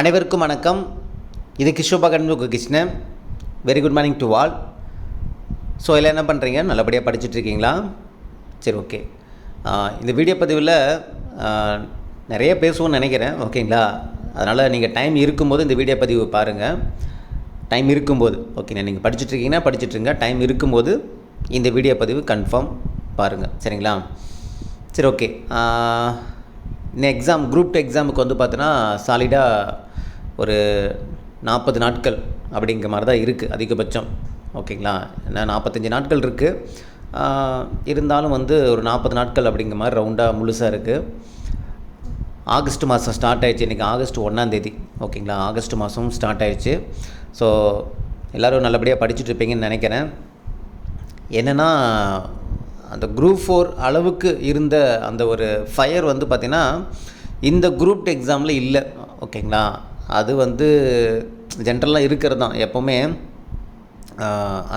அனைவருக்கும் வணக்கம். இது Kishobakan Krishnan very good morning to all so இதில் என்ன பண்ணுறீங்க நல்லபடியாக படிச்சுட்ருக்கீங்களா சரி ஓகே இந்த வீடியோ பதிவில் நிறைய பேசுவோம்னு நினைக்கிறேன். ஓகேங்களா அதனால் நீங்கள் டைம் இருக்கும்போது இந்த வீடியோ பதிவு பாருங்கள் டைம் இருக்கும்போது ஓகேண்ணா நீங்கள் படிச்சுட்ருக்கீங்கன்னா இருக்கீங்கன்னா டைம் இருக்கும்போது இந்த வீடியோ பதிவு கன்ஃபார்ம் பாருங்கள் சரிங்களா? சரி ஓகே இந்த எக்ஸாம் குரூப் டூ எக்ஸாமுக்கு வந்து பார்த்தோன்னா சாலிடாக ஒரு நாற்பது நாட்கள் அப்படிங்கிற மாதிரி தான் இருக்குது அதிகபட்சம். ஓகேங்களா? ஏன்னா நாற்பத்தஞ்சு நாட்கள் இருக்குது இருந்தாலும் வந்து ஒரு நாற்பது நாட்கள் அப்படிங்கிற மாதிரி ரவுண்டாக முழுசாக இருக்குது ஆகஸ்ட் மாதம் ஸ்டார்ட் ஆயிடுச்சு. இன்றைக்கி ஆகஸ்ட் ஒன்றாந்தேதி ஓகேங்களா? ஆகஸ்ட் மாதம் ஸ்டார்ட் ஆயிடுச்சு. ஸோ எல்லோரும் நல்லபடியாக படிச்சுட்டு இருப்பீங்கன்னு நினைக்கிறேன். என்னென்னா அந்த குரூப் ஃபோர் அளவுக்கு இருந்த அந்த ஒரு ஃபயர் வந்து பார்த்திங்கன்னா இந்த குரூப் எக்ஸாமில் இல்லை. ஓகேங்களா? அது வந்து ஜென்ரலாக இருக்கிறது தான் எப்போவுமே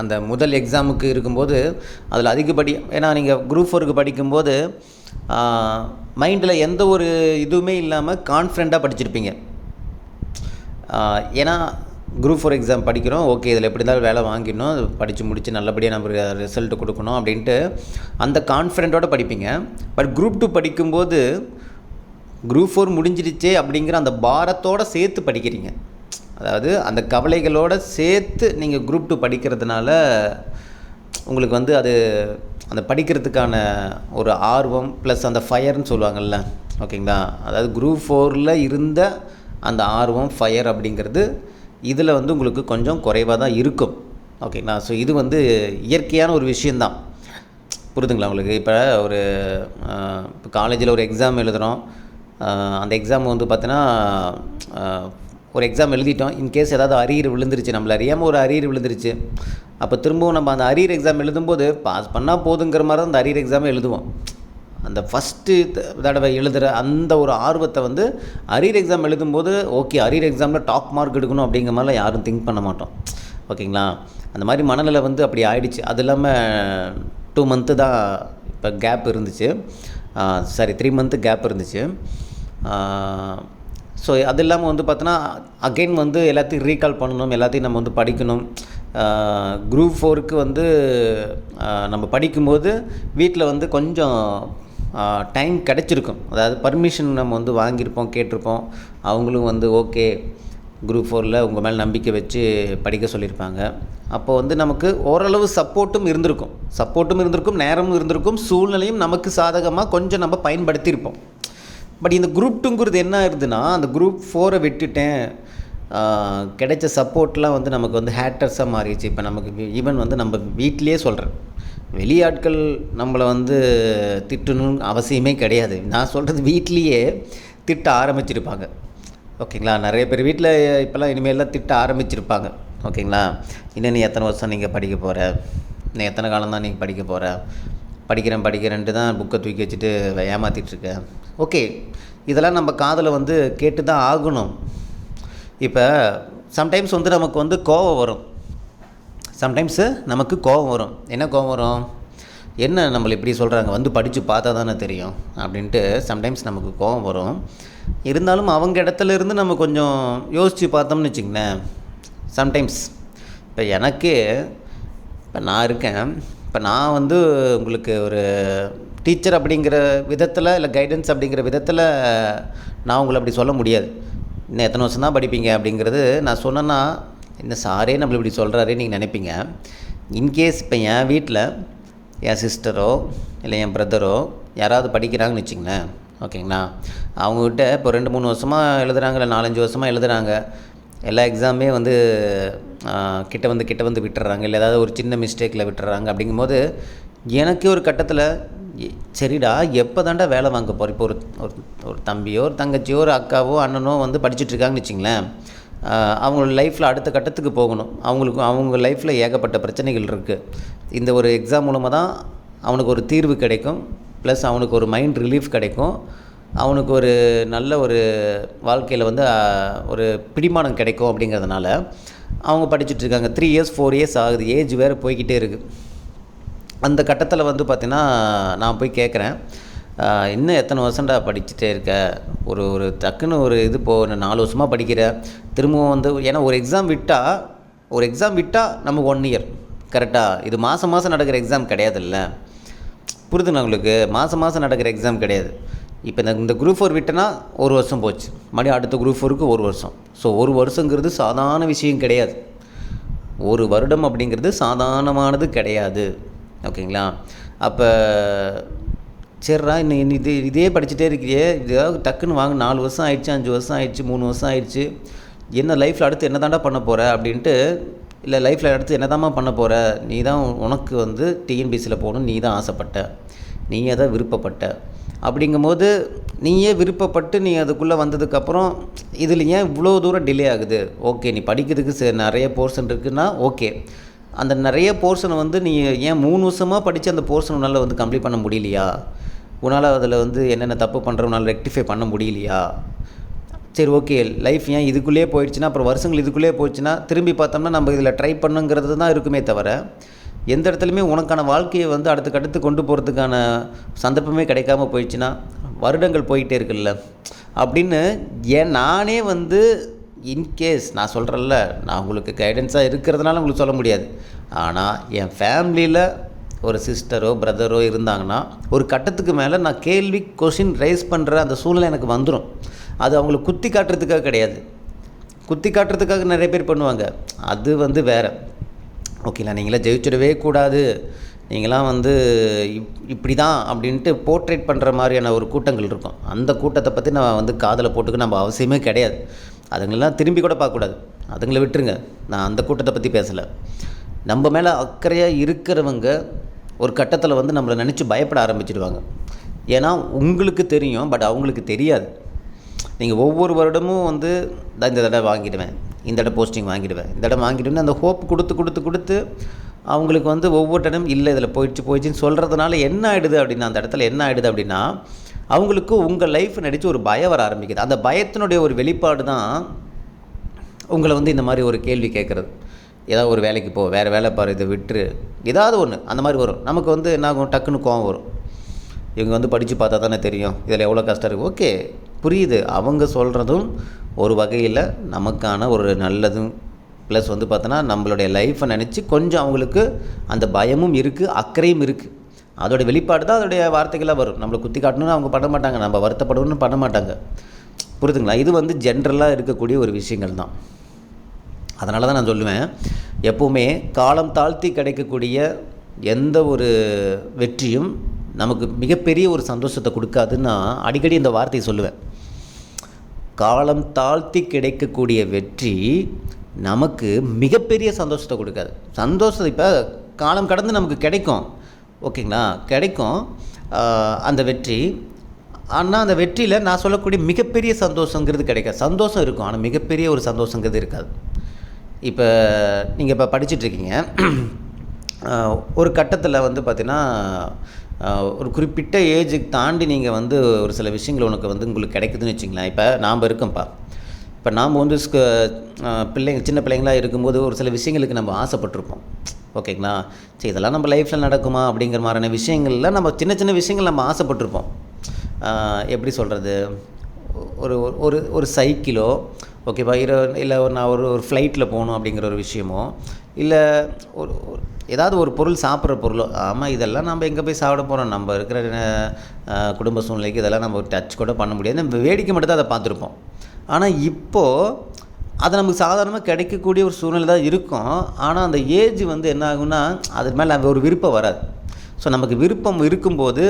அந்த முதல் எக்ஸாமுக்கு இருக்கும்போது அதில் அதிகப்படி ஏன்னா நீங்கள் குரூப் ஃபோருக்கு படிக்கும்போது மைண்டில் எந்த ஒரு இதுவுமே இல்லாமல் கான்ஃபிடண்ட்டாக படிச்சிருப்பீங்க. ஏன்னா குரூப் ஃபோர் எக்ஸாம் படிக்கிறோம். ஓகே இதில் எப்படி இருந்தாலும் வேலை வாங்கிடணும். படித்து முடித்து நல்லபடியாக நம்ம ரிசல்ட் கொடுக்கணும் அப்படின்ட்டு அந்த கான்ஃபிடென்ட்டோட படிப்பீங்க. பட் குரூப் டூ படிக்கும்போது குரூப் ஃபோர் முடிஞ்சிடுச்சே அப்படிங்கிற அந்த பாரத்தோடு சேர்த்து படிக்கிறீங்க. அதாவது அந்த கவலைகளோடு சேர்த்து நீங்கள் குரூப் டூ படிக்கிறதுனால உங்களுக்கு வந்து அது அந்த படிக்கிறதுக்கான ஒரு ஆர்வம் ப்ளஸ் அந்த ஃபயர்னு சொல்லுவாங்கள்ல ஓகேங்களா அதாவது குரூப் ஃபோரில் இருந்த அந்த ஆர்வம் ஃபயர் அப்படிங்கிறது இதில் வந்து உங்களுக்கு கொஞ்சம் குறைவாக தான் இருக்கும். ஓகேங்களா ஸோ இது வந்து இயற்கையான ஒரு விஷயந்தான் புரிதுங்களா உங்களுக்கு? இப்போ ஒரு இப்போ காலேஜில் ஒரு எக்ஸாம் எழுதுகிறோம் அந்த எக்ஸாம் வந்து பார்த்தீங்கன்னா ஒரு எக்ஸாம் எழுதிட்டோம். இன்கேஸ் ஏதாவது அரியர் விழுந்துருச்சு நம்மள அறியாமல் ஒரு அரியர் விழுந்துருச்சு. அப்போ திரும்பவும் நம்ம அந்த அரியர் எக்ஸாம் எழுதும்போது பாஸ் பண்ணால் போதுங்கிற மாதிரி தான் அந்த அரியர் எக்ஸாமே எழுதுவோம். அந்த ஃபஸ்ட்டு தடவை எழுதுகிற அந்த ஒரு ஆர்வத்தை வந்து அரியர் எக்ஸாம் எழுதும்போது ஓகே அரியர் எக்ஸாமில் டாப் மார்க் எடுக்கணும் அப்படிங்கிற மாதிரிலாம் யாரும் திங்க் பண்ண மாட்டோம். ஓகேங்களா? அந்த மாதிரி மனநிலை வந்து அப்படி ஆயிடுச்சு. அது இல்லாமல் டூ மந்த்து தான் இப்போ கேப் இருந்துச்சு. சாரி த்ரீ மந்த்து கேப் இருந்துச்சு. ஸோ அது இல்லாமல் வந்து பார்த்தோன்னா அகைன் வந்து எல்லாத்தையும் ரீகால் பண்ணணும் எல்லாத்தையும் நம்ம வந்து படிக்கணும். குரூப் ஃபோருக்கு வந்து நம்ம படிக்கும்போது வீட்டில் வந்து கொஞ்சம் டைம் கிடச்சிருக்கும். அதாவது பர்மிஷன் நம்ம வந்து வாங்கியிருப்போம் கேட்டிருப்போம். அவங்களும் வந்து ஓகே குரூப் ஃபோரில் உங்கள் மேலே நம்பிக்கை வச்சு படிக்க சொல்லியிருப்பாங்க. அப்போ வந்து நமக்கு ஓரளவு சப்போர்ட்டும் இருந்திருக்கும். சப்போர்ட்டும் இருந்திருக்கும் நேரமும் இருந்திருக்கும் சூழ்நிலையும் நமக்கு சாதகமாக கொஞ்சம் நம்ம பயன்படுத்தியிருப்போம். பட் இந்த குரூப் டூங்கிறது என்ன ஆயிருதுன்னா அந்த குரூப் ஃபோரை விட்டுட்டேன். கிடைச்ச சப்போர்ட்லாம் வந்து நமக்கு வந்து ஹேட்டர்ஸாக மாறிடுச்சு. இப்போ நமக்கு ஈவன் வந்து நம்ம வீட்டிலேயே சொல்கிறேன் வெளியாட்கள் நம்மளை வந்து திட்டணும்னு அவசியமே கிடையாது. நான் சொல்கிறது வீட்லேயே திட்ட ஆரம்பிச்சிருப்பாங்க. ஓகேங்களா? நிறைய பேர் வீட்டில் இப்போல்லாம் இனிமேல்லாம் திட்ட ஆரம்பிச்சிருப்பாங்க. ஓகேங்களா? இன்னும் நீ எத்தனை வருஷம் நீங்கள் படிக்க போகிற இன்னும் எத்தனை காலம் தான் நீங்கள் படிக்க போகிற படிக்கிறேன் படிக்கிறேன்ட்டு தான் புக்கை தூக்கி வச்சுட்டு ஏமாற்றிட்டுருக்க ஓகே. இதெல்லாம் நம்ம காதில் வந்து கேட்டு தான் ஆகணும். இப்போ சம்டைம்ஸ் வந்து நமக்கு வந்து கோவம் வரும். சம்டைம்ஸு நமக்கு கோவம் வரும். என்ன கோவம் வரும்? என்ன நம்மளை இப்படி சொல்கிறாங்க வந்து படித்து பார்த்தா தானே தெரியும் அப்படின்ட்டு சம்டைம்ஸ் நமக்கு கோபம் வரும். இருந்தாலும் அவங்க இடத்துல இருந்து நம்ம கொஞ்சம் யோசித்து பார்த்தோம்னு வச்சுங்களேன் சம்டைம்ஸ் இப்போ எனக்கு இப்போ நான் இருக்கேன். இப்போ நான் வந்து உங்களுக்கு ஒரு டீச்சர் அப்படிங்கிற விதத்தில் இல்லை கைடன்ஸ் அப்படிங்கிற விதத்தில் நான் உங்களை அப்படி சொல்ல முடியாது. இன்னும் எத்தனை வருஷம் தான் படிப்பீங்க அப்படிங்கிறது நான் சொன்னேன்னா இந்த சாரே நம்மளை இப்படி சொல்கிறாரே நீங்கள் நினைப்பீங்க. இன்கேஸ் இப்போ என் வீட்டில் என் சிஸ்டரோ இல்லை என் பிரதரோ யாராவது படிக்கிறாங்கன்னு வச்சுங்களேன் ஓகேங்களா? அவங்கக்கிட்ட இப்போ ரெண்டு மூணு வருஷமாக எழுதுகிறாங்க இல்லை நாலஞ்சு வருஷமாக எழுதுறாங்க. எல்லா எக்ஸாமே வந்து கிட்ட வந்து கிட்ட வந்து விட்டுறாங்க. இல்லை ஏதாவது ஒரு சின்ன மிஸ்டேக்கில் விட்டுறாங்க. அப்படிங்கும்போது எனக்கே ஒரு கட்டத்தில் சரிடா எப்போ தாண்டா வேலை வாங்க போகிற இப்போ ஒரு ஒரு தம்பியோ ஒரு தங்கச்சியோ ஒரு அக்காவோ அண்ணனோ வந்து படிச்சுட்ருக்காங்கன்னு வச்சிங்களேன் அவங்களோட லைஃப்பில் அடுத்த கட்டத்துக்கு போகணும். அவங்களுக்கு அவங்க லைஃப்பில் ஏகப்பட்ட பிரச்சனைகள் இருக்குது இந்த ஒரு எக்ஸாம் மூலமாக தான் அவனுக்கு ஒரு தீர்வு கிடைக்கும். ப்ளஸ் அவனுக்கு ஒரு மைண்ட் ரிலீஃப் கிடைக்கும். அவனுக்கு ஒரு நல்ல ஒரு வாழ்க்கையில் வந்து ஒரு பிடிமானம் கிடைக்கும் அப்படிங்கிறதுனால அவங்க படிச்சுட்டு இருக்காங்க. த்ரீ இயர்ஸ் ஃபோர் இயர்ஸ் ஆகுது. ஏஜ் வேறு போய்கிட்டே இருக்குது அந்த கட்டத்தில் வந்து பார்த்திங்கன்னா நான் போய் கேட்குறேன் இன்னும் எத்தனை வருஷம்டா படிச்சுட்டே இருக்க? ஒரு ஒரு டக்குன்னு ஒரு இது போ நாலு வருஷமாக படிக்கிற. திரும்பவும் வந்து ஏன்னா ஒரு எக்ஸாம் விட்டால் ஒரு எக்ஸாம் விட்டால் நமக்கு ஒன் இயர் கரெக்டாக இது மாதம் மாதம் நடக்கிற எக்ஸாம் கிடையாதுல்ல? புரிதுண்ணா உங்களுக்கு? மாதம் மாதம் நடக்கிற எக்ஸாம் கிடையாது. இப்போ இந்த இந்த குரூப் ஃபோர் விட்டனா ஒரு வருஷம் போச்சு. மறுபடியும் அடுத்த குரூப் ஃபோருக்கு ஒரு வருஷம். ஸோ ஒரு வருஷங்கிறது சாதாரண விஷயம் கிடையாது. ஒரு வருடம் அப்படிங்கிறது சாதாரணமானது கிடையாது. ஓகேங்களா? அப்போ சரிடா இன்னும் இன்னும் இது இதே படிச்சுட்டே இருக்கிறியே இதாவது டக்குன்னு வாங்க நாலு வருஷம் ஆயிடுச்சு அஞ்சு வருஷம் ஆயிடுச்சு மூணு வருஷம் ஆயிடுச்சு. என்ன லைஃப்பில் அடுத்து என்ன தாண்டா பண்ண போகிற அப்படின்ட்டு இல்லை லைஃப்பில் அடுத்து என்னதாம்மா பண்ண போகிற நீ தான் உனக்கு வந்து டிஎன்பிசியில் போகணும்னு நீ தான் ஆசைப்பட்ட. நீயே தான் விருப்பப்பட்ட. அப்படிங்கும்போது நீயே விருப்பப்பட்டு நீ அதுக்குள்ளே வந்ததுக்கப்புறம் இதில் ஏன் இவ்வளோ தூரம் டிலே ஆகுது? ஓகே நீ படிக்கிறதுக்கு ச- நிறைய போர்ஷன் இருக்குன்னா ஓகே அந்த நிறைய போர்ஷனை வந்து நீ ஏன் மூணு வருஷமாக படித்து அந்த போர்ஷன் உன்னால் வந்து கம்ப்ளீட் பண்ண முடியலையா? உன்னால் அதில் வந்து என்னென்ன தப்பு பண்ணுற உன்னால் ரெக்டிஃபை பண்ண முடியலையா? சரி ஓகே லைஃப் ஏன் இதுக்குள்ளேயே போயிடுச்சுன்னா அப்புறம் வருஷங்கள் இதுக்குள்ளேயே போயிடுச்சுன்னா திரும்பி பார்த்தோம்னா நம்ம இதில் ட்ரை பண்ணுங்கிறது தான் இருக்குமே தவிர எந்த இடத்துலையுமே உனக்கான வாழ்க்கையை வந்து அடுத்த அடுத்து கொண்டு போகிறதுக்கான சந்தர்ப்பமே கிடைக்காம போயிடுச்சுன்னா வருடங்கள் போயிட்டே இருக்குல்ல. அப்படின்னு ஏன் நானே வந்து இன்கேஸ் நான் சொல்கிறேன்ல நான் உங்களுக்கு கைடன்ஸாக இருக்கிறதுனால உங்களுக்கு சொல்ல முடியாது. ஆனால் என் ஃபேமிலியில் ஒரு சிஸ்டரோ பிரதரோ இருந்தாங்கன்னா ஒரு கட்டத்துக்கு மேலே நான் கேள்வி கொஷின் ரைஸ் பண்ணுற அந்த சூழ்நிலை எனக்கு வந்துடும் அது அவங்களுக்கு குத்தி காட்டுறதுக்காக கிடையாது. குத்தி காட்டுறதுக்காக நிறைய பேர் பண்ணுவாங்க. அது வந்து வேறு. ஓகேங்களா நீங்களாம் ஜெயிச்சிடவே கூடாது. நீங்களாம் வந்து இப் இப்படி தான் அப்படின்ட்டு போர்ட்ரேட் பண்ணுற மாதிரியான ஒரு கூட்டங்கள் இருக்கும். அந்த கூட்டத்தை பற்றி நான் வந்து காதில் போட்டுக்க நம்ம அவசியமே கிடையாது. அதுங்களெலாம் திரும்பி கூட பார்க்கக்கூடாது. அதுங்களை விட்டுருங்க. நான் அந்த கூட்டத்தை பற்றி பேசலை. நம்ம மேலே அக்கறையாக இருக்கிறவங்க ஒரு கட்டத்தில் வந்து நம்மளை நினச்சி பயப்பட ஆரம்பிச்சிடுவாங்க. ஏன்னா உங்களுக்கு தெரியும் பட் அவங்களுக்கு தெரியாது. நீங்கள் ஒவ்வொரு வருடமும் வந்து இந்த தடவை வாங்கிடுவேன். இந்த தடவை போஸ்டிங் வாங்கிடுவேன். இந்த தடவை வாங்கிடுவேன் அந்த ஹோப் கொடுத்து கொடுத்து கொடுத்து அவங்களுக்கு வந்து ஒவ்வொரு இடமும் இல்லை இதில் போயிடுச்சு போயிடுச்சுன்னு சொல்கிறதுனால என்ன ஆகிடுது அப்படின்னா அந்த இடத்துல என்ன ஆகிடுது அப்படின்னா அவங்களுக்கு உங்கள் லைஃப் நடித்து ஒரு பயம் வர ஆரம்பிக்குது. அந்த பயத்தினுடைய ஒரு வெளிப்பாடு தான் உங்களை வந்து இந்த மாதிரி ஒரு கேள்வி கேட்குறது. ஏதாவது ஒரு வேலைக்கு போ வேறு வேலை பாரு இதை விட்டுரு. ஏதாவது ஒன்று அந்த மாதிரி வரும். நமக்கு வந்து என்ன ஆகும்? டக்குன்னு கோவம் வரும். இவங்க வந்து படித்து பார்த்தா தானே தெரியும். இதில் எவ்வளோ கஷ்டம் இருக்குது ஓகே. புரியுது. அவங்க சொல்கிறதும் ஒரு வகையில் நமக்கான ஒரு நல்லதும். ப்ளஸ் வந்து பார்த்தோன்னா நம்மளுடைய லைஃப்பை நினச்சி கொஞ்சம் அவங்களுக்கு அந்த பயமும் இருக்குது அக்கறையும் இருக்குது அதோட வெளிப்பாடு தான் அதோடைய வார்த்தைகளாக வரும். நம்மளை குத்தி காட்டணும்னு அவங்க பண்ண மாட்டாங்க. நம்ம வருத்தப்படணும்னு பண்ண மாட்டாங்க. புரியுதுங்களா? இது வந்து ஜென்ரலாக இருக்கக்கூடிய ஒரு விஷயங்கள் தான். அதனால தான் நான் சொல்லுவேன் எப்போவுமே காலம் தாழ்த்தி கிடைக்கக்கூடிய எந்த ஒரு வெற்றியும் நமக்கு மிகப்பெரிய ஒரு சந்தோஷத்தை கொடுக்காதுன்னு நான் அடிக்கடி இந்த வார்த்தையை சொல்லுவேன். காலம் தாழ்த்தி கிடைக்கக்கூடிய வெற்றி நமக்கு மிகப்பெரிய சந்தோஷத்தை கொடுக்காது. சந்தோஷத்தை இப்போ காலம் கடந்து நமக்கு கிடைக்கும். ஓகேங்களா? கிடைக்கும். அந்த வெற்றி. ஆனால் அந்த வெற்றியில் நான் சொல்லக்கூடிய மிகப்பெரிய சந்தோஷங்கிறது கிடைக்காது. சந்தோஷம் இருக்கும். ஆனால் மிகப்பெரிய ஒரு சந்தோஷங்கிறது இருக்காது. இப்போ நீங்கள் இப்போ படிச்சுட்ருக்கீங்க ஒரு கட்டத்தில் வந்து பார்த்திங்கன்னா ஒரு குறிப்பிட்ட ஏஜுக்கு தாண்டி நீங்கள் வந்து ஒரு சில விஷயங்கள் உனக்கு வந்து உங்களுக்கு கிடைக்குதுன்னு வச்சிங்களேன் இப்போ நாம் இருக்கோம்ப்பா. இப்போ நாம் வந்து ஸ்க பிள்ளைங்க சின்ன பிள்ளைங்களா இருக்கும்போது ஒரு சில விஷயங்களுக்கு நம்ம ஆசைப்பட்டிருப்போம். ஓகேங்களா? சரி இதெல்லாம் நம்ம லைஃப்பில் நடக்குமா அப்படிங்கிற மாதிரியான விஷயங்கள்ல நம்ம சின்ன சின்ன விஷயங்கள் நம்ம ஆசைப்பட்டிருப்போம். எப்படி சொல்கிறது ஒரு ஒரு- ஒரு ஒரு சைக்கிளோ ஓகேப்பா இரு இல்லை ஒரு நான் ஒரு ஒரு ஃப்ளைட்டில் போகணும் அப்படிங்கிற ஒரு விஷயமோ இல்லை ஒரு- ஏதாவது ஒரு பொருள் சாப்பிட்ற பொருளோ. ஆமாம் இதெல்லாம் நம்ம எங்கே போய் சாப்பிட போகிறோம் நம்ம இருக்கிற குடும்ப சூழ்நிலைக்கு இதெல்லாம் நம்ம டச் கூட பண்ண முடியாது. நம்ம வேடிக்கை மட்டும் தான் அதை பார்த்துருப்போம். ஆனால் இப்போது அது நமக்கு சாதாரணமாக கிடைக்கக்கூடிய ஒரு சூழ்நிலை தான் இருக்கும். ஆனால் அந்த ஏஜ் வந்து என்ன ஆகும்னா அது மேலே ஒரு விருப்பம் வராது. ஸோ நமக்கு விருப்பம் இருக்கும்போது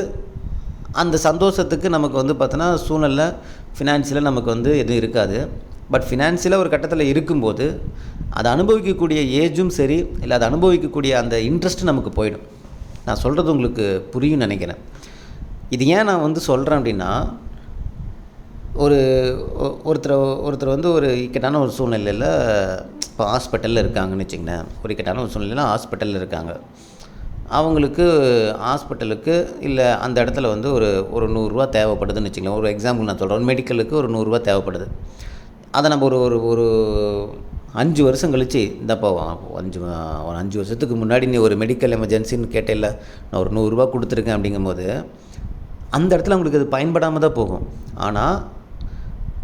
அந்த சந்தோஷத்துக்கு நமக்கு வந்து பார்த்தோன்னா சூழ்நிலை ஃபினான்ஷியலாக நமக்கு வந்து எதுவும் இருக்காது. பட் ஃபினான்ஷியலாக ஒரு கட்டத்தில் இருக்கும்போது அதை அனுபவிக்கக்கூடிய ஏஜும் சரி இல்லை அதை அனுபவிக்கக்கூடிய அந்த இன்ட்ரெஸ்ட் நமக்கு போயிடும். நான் சொல்கிறது உங்களுக்கு புரியும் நினைக்கிறேன். இது ஏன் நான் வந்து சொல்கிறேன் அப்படின்னா ஒரு ஒ- ஒருத்தர் ஒருத்தர் வந்து ஒரு இக்கட்டான ஒரு சூழ்நிலையில் இப்போ ஹாஸ்பிட்டலில் இருக்காங்கன்னு வச்சுங்களேன் ஒரு இக்கட்டான ஒரு சூழ்நிலையில் ஹாஸ்பிட்டலில் இருக்காங்க. அவங்களுக்கு ஹாஸ்பிட்டலுக்கு இல்லை அந்த இடத்துல வந்து ஒரு ஒரு நூறுரூவா தேவைப்படுதுன்னு வச்சுக்கலாம் ஒரு எக்ஸாம்பிள் நான் சொல்கிறேன் மெடிக்கலுக்கு ஒரு நூறுரூவா தேவைப்படுது. அதை நம்ம ஒரு ஒரு ஒரு அஞ்சு வருஷம் கழிச்சு இந்தப்பா அஞ்சு ஒரு அஞ்சு வருஷத்துக்கு முன்னாடி நீ ஒரு மெடிக்கல் எமர்ஜென்சின்னு கேட்டேல நான் ஒரு நூறுரூவா கொடுத்துருக்கேன் அப்படிங்கும்போது அந்த இடத்துல அவங்களுக்கு அது பயன்படாமல் தான் போகும். ஆனால்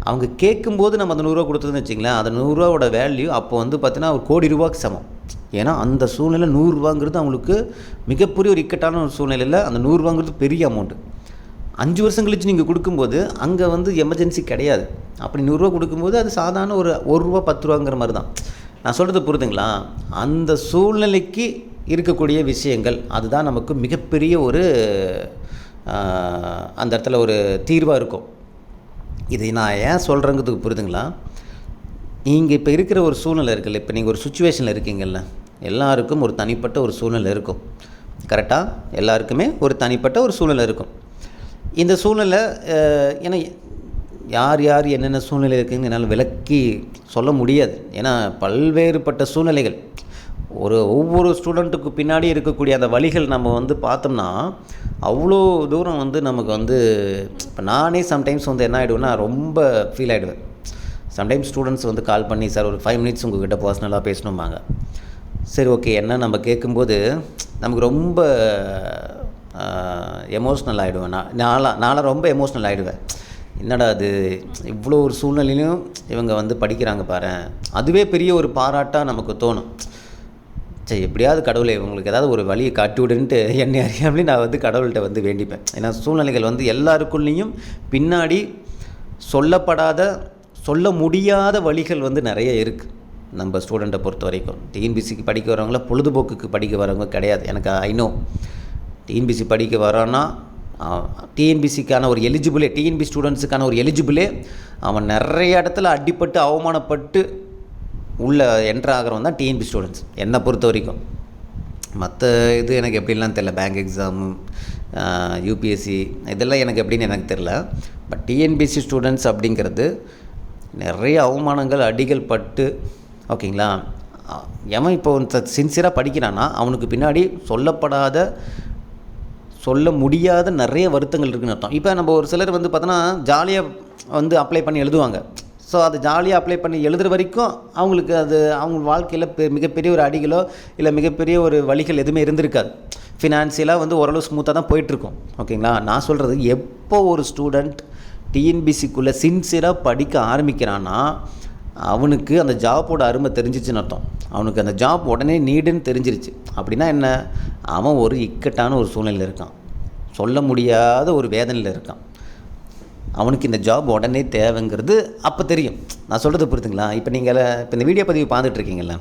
அவங்க கேட்கும்போது நம்ம அந்த நூறுரூவா கொடுத்ததுன்னு வச்சிங்களேன் அந்த நூறுரூவாவோட வேல்யூ அப்போ வந்து பார்த்தீங்கன்னா ஒரு கோடி ரூபாய்க்கு சமம். ஏன்னா அந்த சூழ்நிலை நூறுரூவாங்கிறது அவங்களுக்கு மிகப்பெரிய ஒரு இக்கட்டான ஒரு சூழ்நிலையில் அந்த நூறுரூவாங்கிறது பெரிய அமௌண்ட்டு அஞ்சு வருஷம் கழிச்சு நீங்கள் கொடுக்கும்போது அங்கே வந்து எமர்ஜென்சி கிடையாது. அப்படி நூறுரூவா கொடுக்கும்போது அது சாதாரண ஒரு ஒரு ரூபா பத்து ரூபாங்கிற மாதிரி தான். நான் சொல்கிறது புரிதுங்களா அந்த சூழ்நிலைக்கு இருக்கக்கூடிய விஷயங்கள் அதுதான் நமக்கு மிகப்பெரிய ஒரு அந்த இடத்துல ஒரு தீர்வாக இருக்கும். இது நான் ஏன் சொல்கிறேங்கிறதுக்கு புரிதுங்களா நீங்கள் இப்போ இருக்கிற ஒரு சூழ்நிலை இருக்குல்ல இப்போ நீங்கள் ஒரு சுச்சுவேஷனில் இருக்கீங்கல்ல எல்லாருக்கும் ஒரு தனிப்பட்ட ஒரு சூழ்நிலை இருக்கும். கரெக்டாக எல்லாருக்குமே ஒரு தனிப்பட்ட ஒரு சூழ்நிலை இருக்கும். இந்த சூழ்நிலை ஏன்னா யார் யார் என்னென்ன சூழ்நிலை இருக்குதுன்னு என்னால் விளக்கி சொல்ல முடியாது. ஏன்னா பல்வேறுபட்ட சூழ்நிலைகள். ஒரு ஒவ்வொரு ஸ்டூடெண்ட்டுக்கு பின்னாடி இருக்கக்கூடிய அந்த வழிகள் நம்ம வந்து பார்த்தோம்னா அவ்வளோ தூரம் வந்து நமக்கு வந்து இப்போ நானே சம்டைம்ஸ் வந்து என்ன ஆகிடுவேன்னா ரொம்ப ஃபீல் ஆகிடுவேன் சம்டைம்ஸ் ஸ்டூடெண்ட்ஸ் வந்து கால் பண்ணி சார் ஒரு ஃபைவ் மினிட்ஸ் உங்ககிட்ட பர்சனலாக பேசணும்பாங்க. சரி ஓகே என்ன நம்ம கேட்கும்போது நமக்கு ரொம்ப எமோஷ்னல் ஆகிடுவேன் நான் நாளாக நாளாக ரொம்ப எமோஷ்னல் ஆகிடுவேன் என்னடா அது இவ்வளோ ஒரு சூழ்நிலையிலையும் இவங்க வந்து படிக்கிறாங்க பாரு. அதுவே பெரிய ஒரு பாராட்டாக நமக்கு தோணும். சரி எப்படியாவது கடவுளை இவங்களுக்கு ஏதாவது ஒரு வழியை காட்டி விடுன்ட்டு என்னை அறியாமலே நான் வந்து கடவுள்கிட்ட வந்து வேண்டிப்பேன். ஏன்னா சூழ்நிலைகள் வந்து எல்லாருக்குள்ளேயும் பின்னாடி சொல்லப்படாத சொல்ல முடியாத வழிகள் வந்து நிறைய இருக்குது நம்ம ஸ்டூடெண்ட்டை பொறுத்த வரைக்கும். டிஎன்பிசிக்கு படிக்க வரவங்கள பொழுதுபோக்குக்கு படிக்க வரவங்க கிடையாது. எனக்கு ஐநோ டிஎன்பிசி படிக்க வரான்னா டிஎன்பிசிக்கான ஒரு எலிஜிபிளே டிஎன்பி ஸ்டூடெண்ட்ஸுக்கான ஒரு எலிஜிபிளே அவன் நிறைய இடத்துல அடிப்பட்டு அவமானப்பட்டு உள்ள என்ட்ரு ஆகிறவன் தான் டிஎன்பி ஸ்டூடெண்ட்ஸ் என்னை பொறுத்த வரைக்கும். மற்ற இது எனக்கு எப்படிலாம் தெரில பேங்க் எக்ஸாமு யூபிஎஸ்சி இதெல்லாம் எனக்கு எப்படின்னு எனக்கு தெரில பட் டிஎன்பிசி ஸ்டூடெண்ட்ஸ் அப்படிங்கிறது நிறைய அவமானங்கள் அடிகள் பட்டு ஓகேங்களா? எவன் இப்போ சின்சியராக படிக்கிறான்னா அவனுக்கு பின்னாடி சொல்லப்படாத சொல்ல முடியாத நிறைய வருத்தங்கள் இருக்குன்னு அர்த்தம். இப்போ நம்ம ஒரு சிலர் வந்து பார்த்தோன்னா ஜாலியாக வந்து அப்ளை பண்ணி எழுதுவாங்க. ஸோ அது ஜாலியாக அப்ளை பண்ணி எழுதுகிற வரைக்கும் அவங்களுக்கு அது அவங்க வாழ்க்கையில் பெ மிகப்பெரிய ஒரு அடிகளோ இல்லை மிகப்பெரிய ஒரு வழிகள் எதுவுமே இருந்திருக்காது. ஃபினான்சியலாக வந்து ஓரளவு ஸ்மூத்தாக தான் போயிட்டுருக்கும். ஓகேங்களா நான் சொல்கிறது எப்போ ஒரு ஸ்டூடெண்ட் டிஎன்பிசிக்குள்ளே சின்சியராக படிக்க ஆரம்பிக்கிறான்னா அவனுக்கு அந்த ஜாப்போட அருமை தெரிஞ்சிச்சுன்னு அர்த்தம். அவனுக்கு அந்த ஜாப் உடனே நீடுன்னு தெரிஞ்சிருச்சு. அப்படின்னா என்ன? அவன் ஒரு இக்கட்டான ஒரு சூழ்நிலையில் இருக்கான். சொல்ல முடியாத ஒரு வேதனையில் இருக்கான். அவனுக்கு இந்த ஜாப் உடனே தேவைங்கிறது அப்போ தெரியும். நான் சொல்கிறது புரியுதுங்களா? இப்போ நீங்கள் இப்போ இந்த வீடியோ பதிவு பார்த்துட்ருக்கீங்களா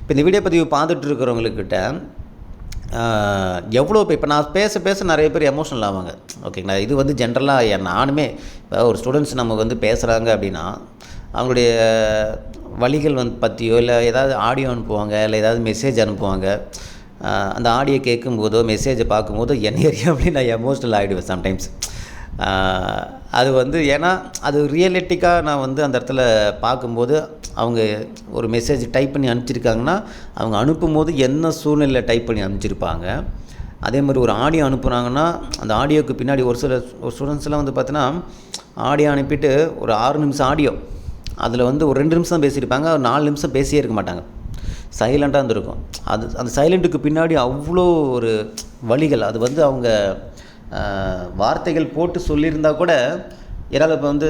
இப்போ இந்த வீடியோ பதிவு பார்த்துட்டு இருக்கிறவங்கக்கிட்ட எவ்வளோ இப்போ இப்போ நான் பேச பேச நிறைய பேர் எமோஷனல் ஆவாங்க. ஓகேங்களா? இது வந்து ஜென்ரலாக நானுமே இப்போ ஒரு ஸ்டூடெண்ட்ஸ் நம்ம வந்து பேசுகிறாங்க அப்படின்னா அவங்களுடைய வழிகள் வந்து பற்றியோ இல்லை ஏதாவது ஆடியோ அனுப்புவாங்க இல்லை ஏதாவது மெசேஜ் அனுப்புவாங்க அந்த ஆடியோ கேட்கும்போதோ மெசேஜை பார்க்கும்போதோ என்ன அறியாமலே நான் எமோஷ்னல் ஆகிடுவேன் சம்டைம்ஸ் அது வந்து ஏன்னா அது ரியலிட்டிக்காக நான் வந்து அந்த இடத்துல பார்க்கும்போது அவங்க ஒரு மெசேஜ் டைப் பண்ணி அனுப்பிச்சிருக்காங்கன்னா அவங்க அனுப்பும்போது என்ன சூழ்நிலையில் டைப் பண்ணி அனுப்பிச்சிருப்பாங்க. அதே மாதிரி ஒரு ஆடியோ அனுப்புனாங்கன்னா அந்த ஆடியோக்கு பின்னாடி ஒரு சில ஒரு ஸ்டூடெண்ட்ஸ்லாம் வந்து பார்த்தீங்கன்னா ஆடியோ அனுப்பிட்டு ஒரு ஆறு நிமிஷம் ஆடியோ அதில் வந்து ஒரு ரெண்டு நிமிஷம் தான் பேசியிருப்பாங்க ஒரு நாலு நிமிஷம் பேசியே இருக்க மாட்டாங்க. சைலண்ட்டாக இருந்திருக்கும். அது அந்த சைலண்ட்டுக்கு பின்னாடி அவ்வளோ ஒரு வழிகள். அது வந்து அவங்க வார்த்தைகள் போட்டு சொல்லியிருந்தா கூட என்னால் இப்போ வந்து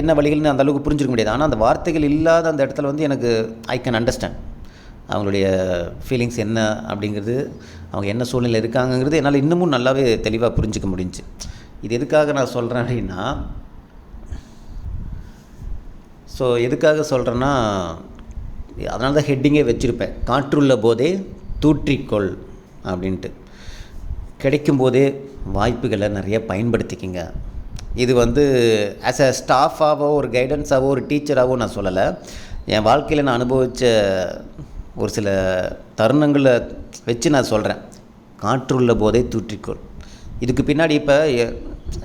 என்ன வழிகள்னு அந்த அளவுக்கு புரிஞ்சிருக்க முடியாது. ஆனால் அந்த வார்த்தைகள் இல்லாத அந்த இடத்துல வந்து எனக்கு ஐ கேன் அண்டர்ஸ்டாண்ட் அவங்களுடைய ஃபீலிங்ஸ் என்ன அப்படிங்கிறது அவங்க என்ன சூழ்நிலை இருக்காங்கங்கிறது என்னால் இன்னமும் நல்லாவே தெளிவாக புரிஞ்சிக்க முடிஞ்சு இது எதுக்காக நான் சொல்கிறேன் அப்படின்னா ஸோ எதுக்காக சொல்கிறேன்னா அதனால தான் ஹெட்டிங்கே வச்சுருப்பேன். காற்றுள்ள போதே தூற்றிக்கொள் அப்படின்ட்டு. கிடைக்கும் போதே வாய்ப்புகளை நிறைய பயன்படுத்திக்கிங்க. இது வந்து ஆஸ் அ ஸ்டாஃபாகவோ ஒரு கைடன்ஸாகவோ ஒரு டீச்சராகவோ நான் சொல்லலை. என் வாழ்க்கையில் நான் அனுபவித்த ஒரு சில தருணங்களை வச்சு நான் சொல்கிறேன் காற்றுள்ள போதே தூற்றிக்கொள். இதுக்கு பின்னாடி இப்போ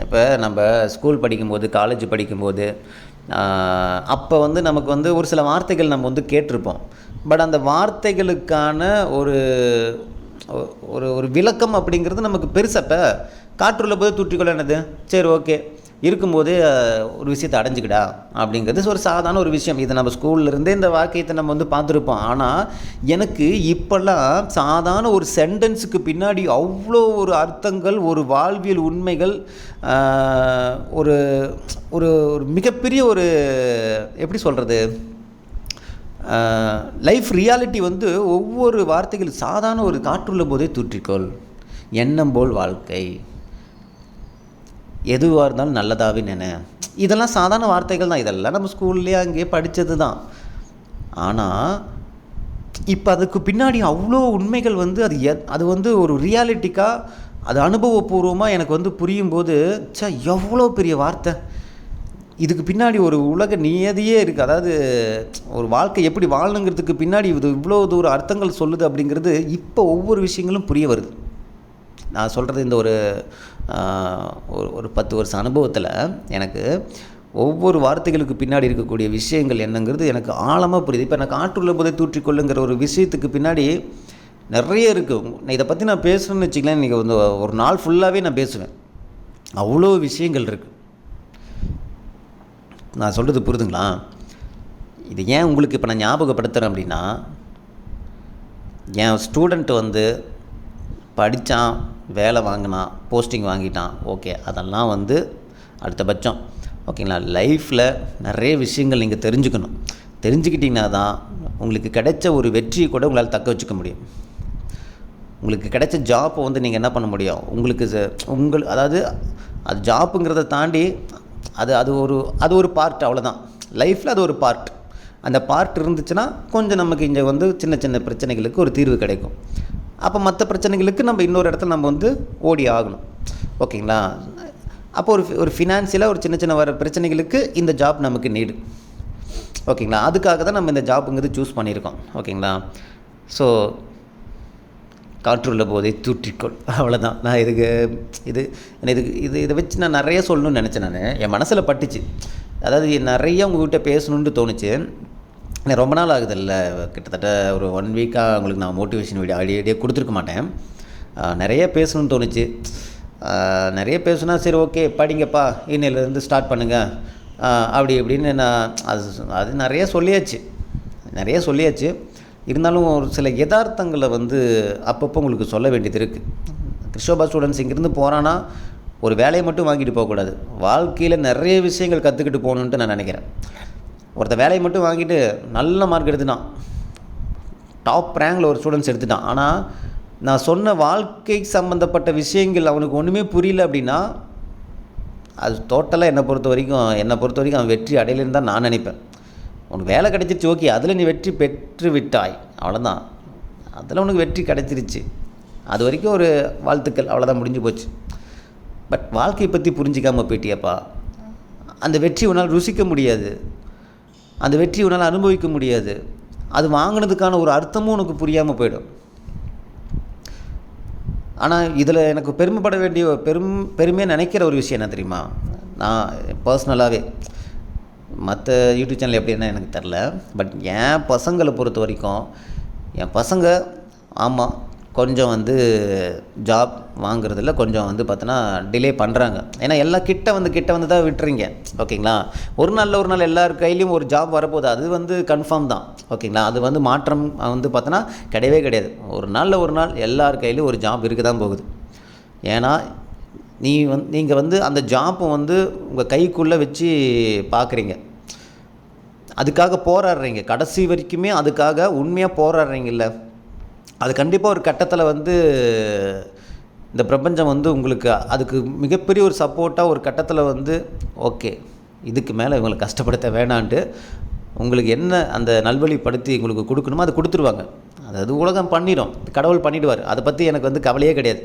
இப்போ நம்ம ஸ்கூல் படிக்கும்போது காலேஜ் படிக்கும்போது அப்போ வந்து நமக்கு வந்து ஒரு சில வார்த்தைகள் நம்ம வந்து கேட்டிருப்போம். பட் அந்த வார்த்தைகளுக்கான ஒரு ஒரு ஒரு விளக்கம் அப்படிங்கிறது நமக்கு பெருசாக இப்போ காற்றுள்ள போது தூற்றிக்கொள்ள என்னது? சரி ஓகே இருக்கும்போதே ஒரு விஷயத்தை அடைஞ்சிக்கிடா அப்படிங்கிறது ஒரு சாதாரண ஒரு விஷயம். இதை நம்ம ஸ்கூல்லேருந்தே இந்த வாக்கியத்தை நம்ம வந்து பார்த்துருப்போம். ஆனால் எனக்கு இப்போல்லாம் சாதாரண ஒரு சென்டென்ஸுக்கு பின்னாடி அவ்வளோ ஒரு அர்த்தங்கள் ஒரு வாழ்வியல் உண்மைகள் ஒரு ஒரு ஒரு மிகப்பெரிய ஒரு எப்படி சொல்கிறது லைஃப் ரியாலிட்டி வந்து ஒவ்வொரு வார்த்தைகள் சாதாரண ஒரு காற்றுள்ள போதே தூற்றிக்கொள். எண்ணம் போல் வாழ்க்கை. எதுவாக இருந்தாலும் நல்லதாகவே நினை. இதெல்லாம் சாதாரண வார்த்தைகள் தான் இதெல்லாம். நம்ம ஸ்கூல்லேயே அங்கேயே படித்தது தான் ஆனால் இப்போ அதுக்கு பின்னாடி அவ்வளோ உண்மைகள் வந்து அது எத் அது வந்து ஒரு ரியாலிட்டிக்காக அது அனுபவபூர்வமாக எனக்கு வந்து புரியும் போது ச்சே எவ்வளோ பெரிய வார்த்தை. இதுக்கு பின்னாடி ஒரு உலக நியதியே இருக்குது அதாவது ஒரு வாழ்க்கை எப்படி வாழணுங்கிறதுக்கு பின்னாடி இது இவ்வளோ தூரம் அர்த்தங்கள் சொல்லுது அப்படிங்கிறது இப்போ ஒவ்வொரு விஷயங்களும் புரிய வருது. நான் சொல்கிறது இந்த ஒரு ஒரு ஒரு பத்து வருஷம் அனுபவத்தில் எனக்கு ஒவ்வொரு வார்த்தைகளுக்கு பின்னாடி இருக்கக்கூடிய விஷயங்கள் என்னங்கிறது எனக்கு ஆழமாக புரியுது. இப்போ எனக்கு ஆற்றுள்ள போதை தூற்றிக்கொள்ளுங்கிற ஒரு விஷயத்துக்கு பின்னாடி நிறைய இருக்குது நான் இதை பற்றி நான் பேசணும்னு வச்சுக்கலாம் இன்றைக்கி வந்து ஒரு நாள் ஃபுல்லாகவே நான் பேசுவேன். அவ்வளோ விஷயங்கள் இருக்குது நான் சொல்கிறது புரிதுங்களா? இது ஏன் உங்களுக்கு இப்போ நான் ஞாபகப்படுத்துகிறேன் அப்படின்னா என் ஸ்டூடெண்ட் வந்து படித்தான் வேலை வாங்கினான் போஸ்டிங் வாங்கிட்டான் ஓகே அதெல்லாம் வந்து அடுத்தபட்சம் ஓகேங்களா லைஃப்பில் நிறைய விஷயங்கள் நீங்கள் தெரிஞ்சுக்கணும். தெரிஞ்சுக்கிட்டிங்கன்னா தான் உங்களுக்கு கிடைச்ச ஒரு வெற்றியை கூட உங்களால் தக்க வச்சுக்க முடியும். உங்களுக்கு கிடைச்ச ஜாப்பை வந்து நீங்கள் என்ன பண்ண முடியும்? உங்களுக்கு உங்கள் அதாவது அது ஜாப்புங்கிறத தாண்டி அது அது ஒரு அது ஒரு பார்ட் அவ்வளோதான் லைஃப்பில் அது ஒரு பார்ட் அந்த பார்ட் இருந்துச்சுன்னா கொஞ்சம் நமக்கு இங்கே வந்து சின்ன சின்ன பிரச்சனைகளுக்கு ஒரு தீர்வு கிடைக்கும். அப்போ மற்ற பிரச்சனைகளுக்கு நம்ம இன்னொரு இடத்துல நம்ம வந்து ஓடி ஆகணும். ஓகேங்களா? அப்போ ஒரு ஒரு ஃபினான்சியலாக ஒரு சின்ன சின்ன வர பிரச்சனைகளுக்கு இந்த ஜாப் நமக்கு நீடு ஓகேங்களா? அதுக்காக தான் நம்ம இந்த ஜாப்புங்கிறது சூஸ் பண்ணியிருக்கோம். ஓகேங்களா? ஸோ காற்றுள்ள போதை தூற்றிக்கொள். அவ்வளோதான் நான் இதுக்கு இது இதுக்கு இது இதை வச்சு நான் நிறைய சொல்லணும்னு நினச்சேன் நான். என் மனசில் பட்டுச்சு. அதாவது நிறைய உங்ககிட்ட பேசணுன்ட்டு தோணுச்சு. இல்லை ரொம்ப நாள் ஆகுதுல்ல. கிட்டத்தட்ட ஒரு ஒன் வீக்காக உங்களுக்கு நான் மோட்டிவேஷன் வீடியோ ஐடியா கொடுத்துருக்க மாட்டேன். நிறைய பேசணும்னு தோணுச்சு. நிறைய பேசுனா சரி ஓகே படிங்கப்பா. இன்னிலேருந்து ஸ்டார்ட் பண்ணுங்கள் அப்படி இப்படின்னு நான் அது அது நிறைய சொல்லியாச்சு. நிறைய சொல்லியாச்சு. இருந்தாலும் ஒரு சில யதார்த்தங்களை வந்து அப்பப்போ உங்களுக்கு சொல்ல வேண்டியது இருக்குது கிறிஸ்டோபா ஸ்டூடெண்ட்ஸ் இங்கேருந்து போகிறான்னா ஒரு வேலையை மட்டும் வாங்கிட்டு போகக்கூடாது. வாழ்க்கையில் நிறைய விஷயங்கள் கற்றுக்கிட்டு போகணுன்ட்டு நான் நினைக்கிறேன். ஒருத்த வேலையை மட்டும் வாங்கிட்டு நல்ல மார்க் எடுத்துட்டான். டாப் ரேங்கில் ஒரு ஸ்டூடெண்ட்ஸ் எடுத்துட்டான். ஆனால் நான் சொன்ன வாழ்க்கை சம்மந்தப்பட்ட விஷயங்கள் அவனுக்கு ஒன்றுமே புரியல அப்படின்னா அது டோட்டலாக என்னை பொறுத்த வரைக்கும் என்னை பொறுத்த வரைக்கும் அவன் வெற்றி அடையலைன்னு தான் நான் நினைப்பேன். உனக்கு வேலை கிடைச்சிருச்சு ஓகே அதில் நீ வெற்றி பெற்று விட்டாய். அவ்வளோதான் அதில் உனக்கு வெற்றி கிடைச்சிருச்சு. அது வரைக்கும் ஒரு வாழ்த்துக்கள். அவ்வளோதான் முடிஞ்சு போச்சு. பட் வாழ்க்கையை பற்றி புரிஞ்சிக்காமல் போயிட்டியப்பா. அந்த வெற்றி உன்னால் ருசிக்க முடியாது. அந்த வெற்றி உன்னால் அனுபவிக்க முடியாது. அது வாங்கினதுக்கான ஒரு அர்த்தமும் உனக்கு புரியாமல் போயிடும். ஆனால் இதில் எனக்கு பெருமைப்பட வேண்டிய பெரும் பெருமையாக நினைக்கிற ஒரு விஷயம் என்ன தெரியுமா? நான் பர்சனலாகவே மற்ற யூடியூப் சேனல் எப்படின்னா எனக்கு தெரில பட் என் பசங்களை பொறுத்த வரைக்கும் என் பசங்க ஆமாம் கொஞ்சம் வந்து ஜாப் வாங்குறதுல கொஞ்சம் வந்து பார்த்தோன்னா டிலே பண்ணுறாங்க ஏன்னா எல்லாம் கிட்ட வந்து கிட்ட வந்து தான் விட்டுறீங்க. ஓகேங்களா? ஒரு நாளில் ஒரு நாள் எல்லார் கையிலையும் ஒரு ஜாப் வரப்போகுது. அது வந்து கன்ஃபார்ம் தான். ஓகேங்களா? அது வந்து மாற்றம் வந்து பார்த்தோன்னா கிடையவே கிடையாது. ஒரு நாளில் ஒரு நாள் எல்லார் கையிலையும் ஒரு ஜாப் இருக்க தான் போகுது. ஏன்னா நீ வந்து நீங்கள் வந்து அந்த ஜாப்பை வந்து உங்கள் கைக்குள்ளே வச்சு பார்க்குறீங்க அதுக்காக போராடுறீங்க. கடைசி வரைக்குமே அதுக்காக உண்மையாக போராடுறீங்கல்ல. அது கண்டிப்பாக ஒரு கட்டத்தில் வந்து இந்த பிரபஞ்சம் வந்து உங்களுக்கு அதுக்கு மிகப்பெரிய ஒரு சப்போர்ட்டாக ஒரு கட்டத்தில் வந்து ஓகே இதுக்கு மேலே இவங்களை கஷ்டப்படுத்த வேணான்ட்டு உங்களுக்கு என்ன அந்த நல்வழிப்படுத்தி உங்களுக்கு கொடுக்கணுமோ அதை கொடுத்துருவாங்க. அதாவது உலகம் பண்ணிடும் கடவுள் பண்ணிடுவார். அதை பற்றி எனக்கு வந்து கவலையே கிடையாது.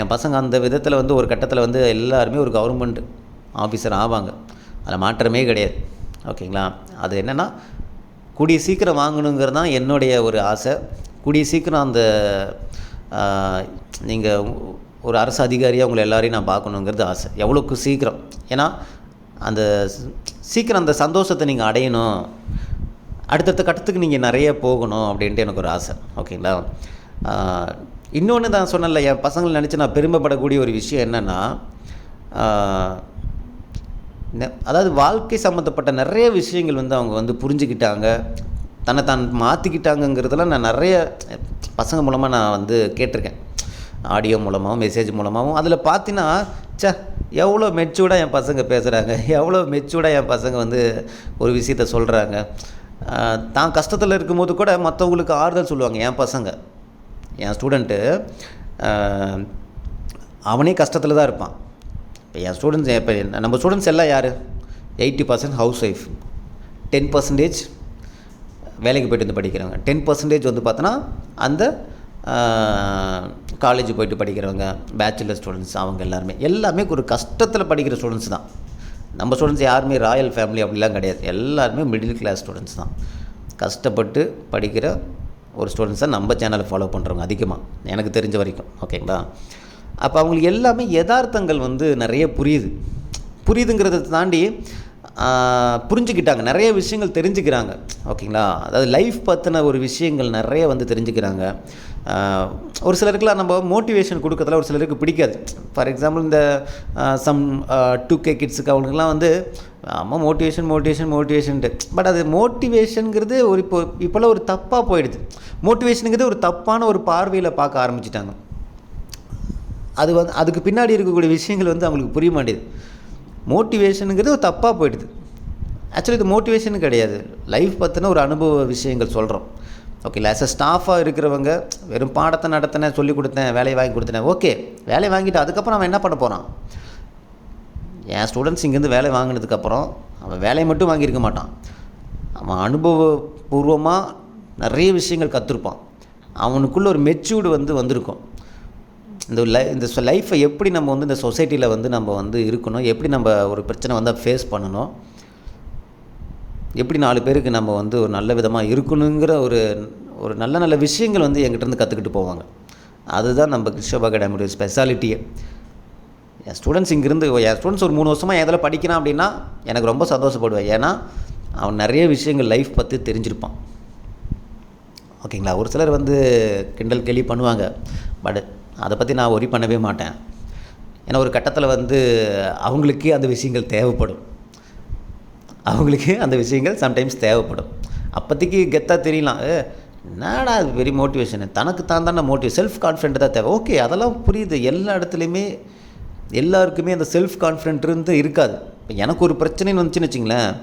என் பசங்க அந்த விதத்தில் வந்து ஒரு கட்டத்தில் வந்து எல்லாருமே ஒரு கவர்மெண்ட் ஆஃபீஸர் ஆவாங்க. அதில் மாற்றமே கிடையாது. ஓகேங்களா அது என்னென்னா கூடிய சீக்கிரம் வாங்கணுங்கிறது தான் என்னுடைய ஒரு ஆசை. கூடிய சீக்கிரம் அந்த நீங்கள் ஒரு அரசு அதிகாரியாக உங்களை எல்லாரையும் நான் பார்க்கணுங்கிறது ஆசை. எவ்வளோக்கு சீக்கிரம்? ஏன்னா அந்த சீக்கிரம் அந்த சந்தோஷத்தை நீங்கள் அடையணும். அடுத்தடுத்த கட்டத்துக்கு நீங்கள் நிறைய போகணும் அப்படின்ட்டு எனக்கு ஒரு ஆசை. ஓகேங்களா? இன்னொன்று தான் சொன்னேன்ல என் பசங்களை நினச்சி நான் பெருமைப்படக்கூடிய ஒரு விஷயம் என்னென்னா அதாவது வாழ்க்கை சம்மந்தப்பட்ட நிறைய விஷயங்கள் வந்து அவங்க வந்து புரிஞ்சுக்கிட்டாங்க. தன்னை தான் மாற்றிக்கிட்டாங்கங்கிறதெல்லாம் நான் நிறைய பசங்க மூலமாக நான் வந்து கேட்டிருக்கேன். ஆடியோ மூலமாகவும் மெசேஜ் மூலமாகவும் அதில் பார்த்தீங்கன்னா சே எவ்வளோ மெச்சூர்டாக என் பசங்க பேசுகிறாங்க எவ்வளோ மெச்சூர்டாக என் பசங்க வந்து ஒரு விஷயத்த சொல்கிறாங்க தான் கஷ்டத்தில் இருக்கும்போது கூட மற்றவங்களுக்கு ஆறுதல் சொல்லுவாங்க என் பசங்க. என் ஸ்டூடெண்ட்டு அவனே கஷ்டத்தில் தான் இருப்பான். இப்போ என் ஸ்டூடெண்ட்ஸ் இப்போ நம்ம ஸ்டூடெண்ட்ஸ் எல்லாம் யார்? Eighty percent housewife ten percentage வேலைக்கு போயிட்டு வந்து படிக்கிறவங்க. டென் பர்சன்டேஜ் வந்து பார்த்தோன்னா அந்த காலேஜ் போயிட்டு படிக்கிறவங்க பேச்சுலர் ஸ்டூடெண்ட்ஸ் அவங்க எல்லாருமே. எல்லாமே ஒரு கஷ்டத்தில் படிக்கிற ஸ்டூடெண்ட்ஸ் தான். நம்ம ஸ்டூடெண்ட்ஸ் யாருமே ராயல் ஃபேமிலி அப்படிலாம் கிடையாது. எல்லாருமே மிடில் கிளாஸ் ஸ்டூடெண்ட்ஸ் தான். கஷ்டப்பட்டு படிக்கிற ஒரு ஸ்டூடெண்ட்ஸை நம்ம சேனலை ஃபாலோ பண்ணுறவங்க அதிகமாக எனக்கு தெரிஞ்ச வரைக்கும். ஓகேங்களா அப்போ அவங்களுக்கு எல்லாமே யதார்த்தங்கள் வந்து நிறைய புரியுது. புரியுதுங்கிறத தாண்டி புரிஞ்சுக்கிட்டாங்க. நிறைய விஷயங்கள் தெரிஞ்சுக்கிறாங்க. ஓகேங்களா? அதாவது லைஃப் பற்றின ஒரு விஷயங்கள் நிறைய வந்து தெரிஞ்சுக்கிறாங்க. ஒரு சிலருக்குலாம் நம்ம மோட்டிவேஷன் கொடுக்கறதுல ஒரு சிலருக்கு பிடிக்காது. ஃபார் எக்ஸாம்பிள் இந்த சம் டூ கே கிட்ஸுக்கு அவங்களுக்குலாம் வந்து ஆமாம் மோட்டிவேஷன் மோட்டிவேஷன் மோட்டிவேஷன்ட்டு பட் அது மோட்டிவேஷனுங்கிறது ஒரு இப்போ இப்போல்லாம் ஒரு தப்பாக போயிடுது. மோட்டிவேஷனுங்கிறது ஒரு தப்பான ஒரு பார்வையில் பார்க்க ஆரம்பிச்சிட்டாங்க. அது வந்து அதுக்கு பின்னாடி இருக்கக்கூடிய விஷயங்கள் வந்து அவங்களுக்கு புரிய மாட்டேது மோட்டிவேஷனுங்கிறது தப்பாக போயிடுது. ஆக்சுவலி இது மோட்டிவேஷன் கிடையாது. லைஃப் பற்றின ஒரு அனுபவ விஷயங்கள் சொல்கிறோம் ஓகே ஆஸ் அ ஸ்டாஃபாக இருக்கிறவங்க வெறும் பாடத்தை நடத்தினேன் சொல்லி கொடுத்தேன் வேலையை வாங்கி கொடுத்தேன் ஓகே வேலையை வாங்கிட்டு அதுக்கப்புறம் அவன் என்ன பண்ண போகிறான் என் ஸ்டூடெண்ட்ஸ் இங்கேருந்து வேலை வாங்கினதுக்கப்புறம் அவன் வேலையை மட்டும் வாங்கியிருக்க மாட்டான். அவன் அனுபவபூர்வமாக நிறைய விஷயங்கள் கற்றுருப்பான் அவனுக்குள்ளே ஒரு மெச்சூர்டு வந்து வந்திருக்கும். இந்த லை இந்த லைஃப்பை எப்படி நம்ம வந்து இந்த சொசைட்டியில் வந்து நம்ம வந்து இருக்கணும்? எப்படி நம்ம ஒரு பிரச்சனை வந்தால் ஃபேஸ் பண்ணணும்? எப்படி நாலு பேருக்கு நம்ம வந்து ஒரு நல்ல விதமாக இருக்கணுங்கிற ஒரு ஒரு நல்ல நல்ல விஷயங்கள் வந்து எங்கிட்டருந்து கற்றுக்கிட்டு போவாங்க. அதுதான் நம்ம கிருஷ்ணபா அகாடமியோட ஸ்பெஷாலிட்டியே என் ஸ்டூடெண்ட்ஸ் இங்கேருந்து என் ஸ்டூடெண்ட்ஸ் ஒரு மூணு வருஷமாக எதில் படிக்கிறான் அப்படின்னா எனக்கு ரொம்ப சந்தோஷப்படுவேன். ஏன்னா அவன் நிறைய விஷயங்கள் லைஃப் பற்றி தெரிஞ்சிருப்பான். ஓகேங்களா? ஒரு சிலர் வந்து கிண்டல் கேலி பண்ணுவாங்க. பட் அதை பற்றி நான் ஒரி பண்ணவே மாட்டேன். ஏன்னா ஒரு கட்டத்தில் வந்து அவங்களுக்கே அந்த விஷயங்கள் தேவைப்படும். அவங்களுக்கே அந்த விஷயங்கள் சம்டைம்ஸ் தேவைப்படும். அப்போதைக்கு கெத்தாக தெரியலாம். என்னடா அது வெரி மோட்டிவேஷன் தனக்கு தான் தானே மோட்டிவ் செல்ஃப் கான்ஃபிடென்ட் தான் தேவை. ஓகே அதெல்லாம் புரியுது. எல்லா இடத்துலையுமே எல்லாருக்குமே அந்த செல்ஃப் கான்ஃபிடென்ட் இருந்து இருக்காது. இப்போ எனக்கு ஒரு பிரச்சனைன்னு வந்துச்சுன்னு வச்சிங்களேன்.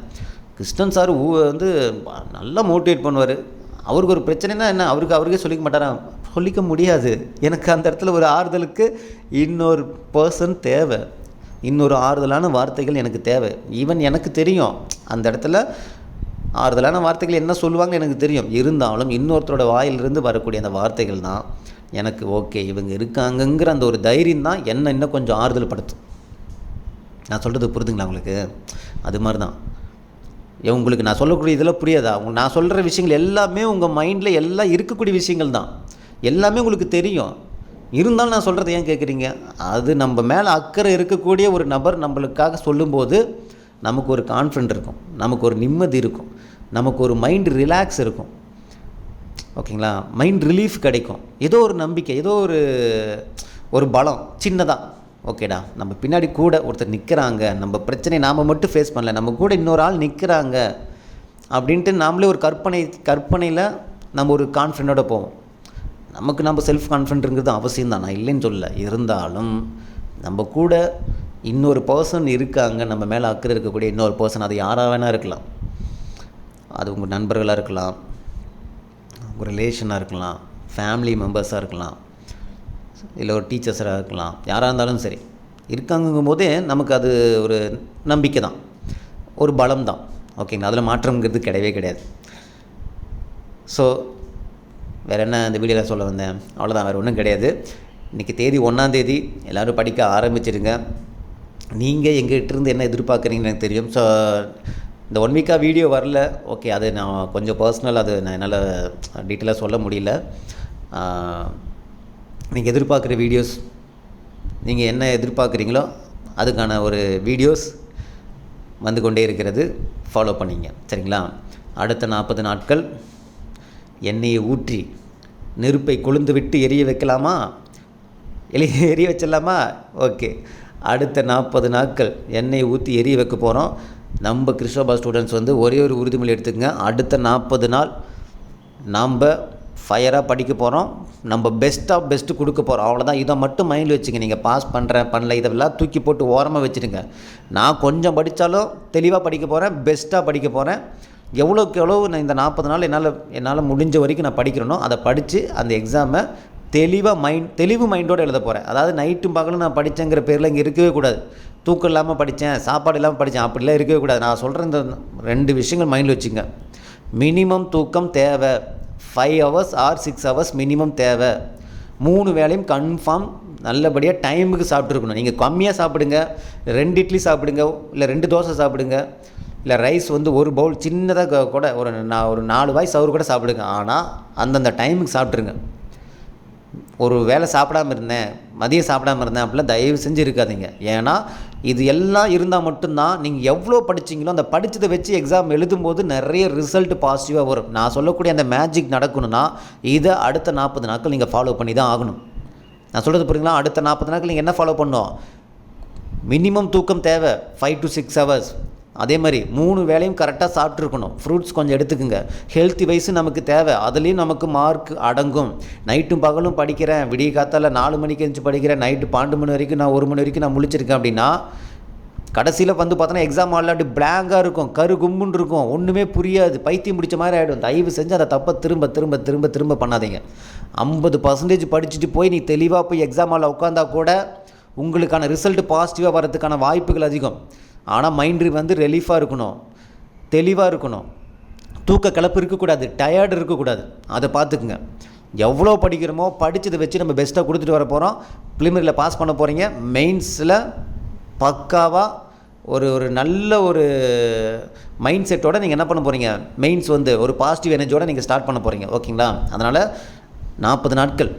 கிருஷ்ணன் சார் வந்து நல்லா மோட்டிவேட் பண்ணுவார். அவருக்கு ஒரு பிரச்சனைனா என்ன? அவருக்கு அவருக்கே சொல்லிக்க மாட்டாரா? சொல்லிக்க முடியாது. எனக்கு அந்த இடத்துல ஒரு ஆறுதலுக்கு இன்னொரு பர்சன் தேவை. இன்னொரு ஆறுதலான வார்த்தைகள் எனக்கு தேவை. ஈவன் எனக்கு தெரியும். அந்த இடத்துல ஆறுதலான வார்த்தைகள் என்ன சொல்லுவாங்க எனக்கு தெரியும். இருந்தாலும் இன்னொருத்தரோட வாயிலிருந்து வரக்கூடிய அந்த வார்த்தைகள் தான் எனக்கு ஓகே இவங்க இருக்காங்கங்கிற அந்த ஒரு தைரியம் தான் என்ன இன்னும் கொஞ்சம் ஆறுதல் படுத்தும் நான் சொல்கிறது புரிதுங்களா உங்களுக்கு? அது மாதிரி தான் உங்களுக்கு நான் சொல்லக்கூடிய இதெல்லாம் புரியாதா? நான் சொல்கிற விஷயங்கள் எல்லாமே உங்கள் மைண்டில் எல்லாம் இருக்கக்கூடிய விஷயங்கள் தான். எல்லாமே உங்களுக்கு தெரியும். இருந்தாலும் நான் சொல்கிறத ஏன் கேட்குறீங்க அது நம்ம மேலே அக்கறை இருக்கக்கூடிய ஒரு நபர் நம்மளுக்காக சொல்லும்போது நமக்கு ஒரு கான்ஃபிடென்ட் இருக்கும். நமக்கு ஒரு நிம்மதி இருக்கும். நமக்கு ஒரு மைண்ட் ரிலாக்ஸ் இருக்கும். ஓகேங்களா? மைண்ட் ரிலீஃப் கிடைக்கும். ஏதோ ஒரு நம்பிக்கை ஏதோ ஒரு ஒரு பலம் சின்னதாக ஓகேடா நம்ம பின்னாடி கூட ஒருத்தர் நிற்கிறாங்க நம்ம பிரச்சனையை நாம் மட்டும் ஃபேஸ் பண்ணல. நம்ம கூட இன்னொரு ஆள் நிற்கிறாங்க அப்படின்ட்டு நாமளே ஒரு கற்பனை கற்பனையில் நம்ம ஒரு கான்ஃபிடென்ட்டோட போவோம். நமக்கு நம்ம செல்ஃப் கான்ஃபிடென்ட்ங்கிறது அவசியம் தான். நான் இல்லைன்னு சொல்லலை. இருந்தாலும் நம்ம கூட இன்னொரு பர்சன் இருக்காங்க. நம்ம மேலே அக்கறை இருக்கக்கூடிய இன்னொரு பர்சன் அது யாராக வேணால் இருக்கலாம். அது உங்கள் நண்பர்களாக இருக்கலாம். உங்கள் ரிலேஷனாக இருக்கலாம். ஃபேமிலி மெம்பர்ஸாக இருக்கலாம். இல்லை ஒரு டீச்சர்ஸராக இருக்கலாம். யாராக இருந்தாலும் சரி. இருக்காங்கங்கும் போதே நமக்கு அது ஒரு நம்பிக்கை தான். ஒரு பலம் தான். ஓகேங்களா அதில் மாற்றம்ங்கிறது கிடையவே கிடையாது. ஸோ வேறு என்ன இந்த வீடியோவில் சொல்ல வந்தேன்? அவ்வளோதான் வேறு ஒன்றும் கிடையாது. இன்றைக்கி தேதி ஒன்றாந்தேதி எல்லோரும் படிக்க ஆரம்பிச்சிருங்க. நீங்கள் எங்ககிட்டருந்து என்ன எதிர்பார்க்குறீங்கன்னு எனக்கு தெரியும். ஸோ இந்த ஒன் வீக்காக வீடியோ வரல. ஓகே அது நான் கொஞ்சம் பர்சனல் அது நான் என்னால் டீட்டெயிலாக சொல்ல முடியல. நீங்கள் எதிர்பார்க்குற வீடியோஸ் நீங்கள் என்ன எதிர்பார்க்குறீங்களோ அதுக்கான ஒரு வீடியோஸ் வந்து கொண்டே இருக்கிறது. ஃபாலோ பண்ணிங்க. சரிங்களா? அடுத்த நாற்பது நாட்கள் எண்ணெயை ஊற்றி நெருப்பை கொழுந்து விட்டு எரிய வைக்கலாமா? எலி எரிய வச்சிடலாமா? ஓகே. அடுத்த நாற்பது நாட்கள் எண்ணெயை ஊற்றி எரிய வைக்க போகிறோம் நம்ம கிறிஸ்டோபா ஸ்டூடெண்ட்ஸ் வந்து ஒரே ஒரு உறுதிமொழி எடுத்துக்கங்க. அடுத்த நாற்பது நாள் நாம் ஃபயராக படிக்க போகிறோம் நம்ம பெஸ்ட்டாக பெஸ்ட்டு கொடுக்க போகிறோம் அவ்வளோதான் இதை மட்டும் மைண்டில் வச்சுங்க. நீங்கள் பாஸ் பண்ணுறேன் பண்ணல இதெல்லாம் தூக்கி போட்டு ஓரமாக வச்சுருங்க நான் கொஞ்சம் படித்தாலும் தெளிவாக படிக்க போகிறேன் பெஸ்ட்டாக படிக்க போகிறேன் எவ்வளோக்கு எவ்வளோ நான் இந்த நாற்பது நாள் என்னால் என்னால் முடிஞ்ச வரைக்கும் நான் படிக்கிறேனோ அதை படித்து அந்த எக்ஸாமை தெளிவாக மைண்ட் தெளிவு மைண்டோடு எழுத போகிறேன் அதாவது நைட்டும் பகலும் நான் படித்தேங்கிற பேரில் இங்கே இருக்கவே கூடாது. தூக்கம் இல்லாமல் படித்தேன் சாப்பாடு இல்லாமல் படித்தேன் அப்படிலாம் இருக்கவே கூடாது. நான் சொல்கிற இந்த ரெண்டு விஷயங்கள் மைண்டில் வச்சுங்க. மினிமம் தூக்கம் தேவை. Five hours or six hours minimum தேவை. மூணு வேளையும் கன்ஃபார்ம் நல்லபடியாக டைமுக்கு சாப்பிட்ருக்கணும் நீங்கள் கம்மியாக சாப்பிடுங்க. ரெண்டு இட்லி சாப்பிடுங்க இல்லை ரெண்டு தோசை சாப்பிடுங்க. இல்லை ரைஸ் வந்து ஒரு பவுல் சின்னதாக கூட ஒரு நான் ஒரு நாலு வாய் சவுறு கூட சாப்பிடுங்க. ஆனால் அந்தந்த டைமுக்கு சாப்பிட்ருங்க ஒரு வேளை சாப்பிடாம இருந்தேன் மதியம் சாப்பிடாம இருந்தேன் அப்படிலாம் தயவு செஞ்சு இருக்காதீங்க. ஏன்னா இது எல்லாம் இருந்தால் மட்டும்தான் நீங்கள் எவ்வளோ படிச்சிங்களோ அந்த படித்ததை வச்சு எக்ஸாம் எழுதும்போது நிறைய ரிசல்ட் பாசிட்டிவாக வரும். நான் சொல்லக்கூடிய அந்த மேஜிக் நடக்கணும்னா இதை அடுத்த நாற்பது நாட்கள் நீங்கள் ஃபாலோ பண்ணி தான் ஆகணும். நான் சொல்கிறது புரியுங்களா அடுத்த நாற்பது நாட்கள் நீங்கள் என்ன ஃபாலோ பண்ணணும்? மினிமம் தூக்கம் தேவை. ஃபைவ் டு சிக்ஸ் ஹவர்ஸ் அதே மாதிரி மூணு வேளையும் கரெக்டாக சாப்பிட்ருக்கணும் ஃப்ரூட்ஸ் கொஞ்சம் எடுத்துக்குங்க. ஹெல்த்தி வைஸு நமக்கு தேவை. அதுலேயும் நமக்கு மார்க் அடங்கும். நைட்டும் பகலும் படிக்கிறேன். விடிய காத்தால் நாலு மணிக்கு எழுந்து படிக்கிறேன். நைட்டு பன்னெண்டு மணி வரைக்கும் நான் ஒரு மணி வரைக்கும் நான் முழிச்சிருக்கேன் அப்படின்னா கடைசியில் வந்து பார்த்தோன்னா எக்ஸாம் ஹாலில் அப்படி பிளாங்காக இருக்கும். கரு கும்புன்னு இருக்கும். ஒன்றுமே புரியாது. பைத்தியம் பிடிச்ச மாதிரி ஆகிடும் தயவு செஞ்சு அதை தப்பை திரும்ப திரும்ப திரும்ப திரும்ப பண்ணாதீங்க. ஐம்பது பர்சன்டேஜ் படிச்சுட்டு போய் நீ தெளிவாக போய் எக்ஸாம் ஹாலில் உட்காந்தா கூட உங்களுக்கான ரிசல்ட் பாசிட்டிவாக வரதுக்கான வாய்ப்புகள் அதிகம். ஆனால் மைண்டு வந்து ரிலீஃபாக இருக்கணும். தெளிவாக இருக்கணும். தூக்க கலப்பு இருக்கக்கூடாது டயர்டு இருக்கக்கூடாது. அதை பார்த்துக்குங்க. எவ்வளோ படிக்கிறோமோ படித்ததை வச்சு நம்ம பெஸ்ட்டாக கொடுத்துட்டு வர போகிறோம் ப்ளிமரியில் பாஸ் பண்ண போகிறீங்க மெயின்ஸில் பக்காவாக ஒரு ஒரு நல்ல ஒரு மைண்ட் செட்டோடு நீங்கள் என்ன பண்ண போகிறீங்க மெயின்ஸ் வந்து ஒரு பாசிட்டிவ் எனர்ஜியோடு நீங்கள் ஸ்டார்ட் பண்ண போகிறீங்க ஓகேங்களா அதனால் நாற்பது நாட்கள்.